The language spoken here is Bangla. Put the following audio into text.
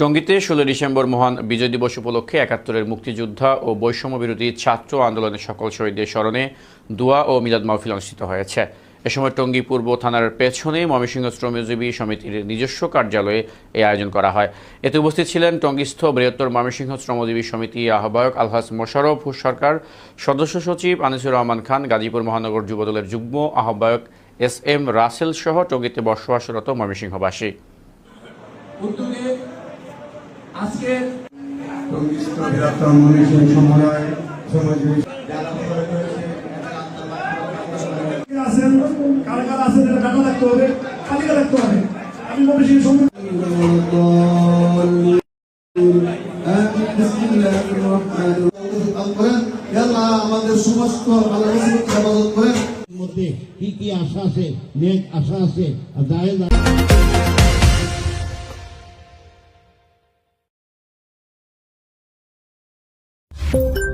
টঙ্গীতে ষোলো ডিসেম্বর মহান বিজয় দিবস উপলক্ষে একাত্তরের মুক্তিযোদ্ধা ও বৈষম্য বিরোধী ছাত্র আন্দোলনের সকল শহীদদের স্মরণে দোয়া ও মিলাদ মাহফিল অনুষ্ঠিত হয়েছে। এ সময় টঙ্গী পূর্ব থানার পেছনে ময়মনসিংহ শ্রমজীবী সমিতির নিজস্ব কার্যালয়ে এই আয়োজন করা হয়। এতে উপস্থিত ছিলেন টঙ্গীস্থ বৃহত্তর ময়মনসিংহ শ্রমজীবী সমিতি আহ্বায়ক আলহাস মোশারফ সরকার, সদস্য সচিব আনিসুর রহমান খান, গাজীপুর মহানগর যুবদলের যুগ্ম আহ্বায়ক এস এম রাসেল সহ টঙ্গীতে বসবাসরত ময়মনসিংহবাসী। আজকে টঙ্গিস্থ বৃহত্তম মনীষী সমন্বয় সমাজজীবী আছেন কারা কারা আছেন জানা রাখতে হবে তালিকা রাখতে হবে। আমি মনীষী সঙ্গে আমাদের সমস্ত আল্লাহ হেফাজত করেন মধ্যে কি কি আশা আছে নেক আশা আছে আর দায়ে দায়ে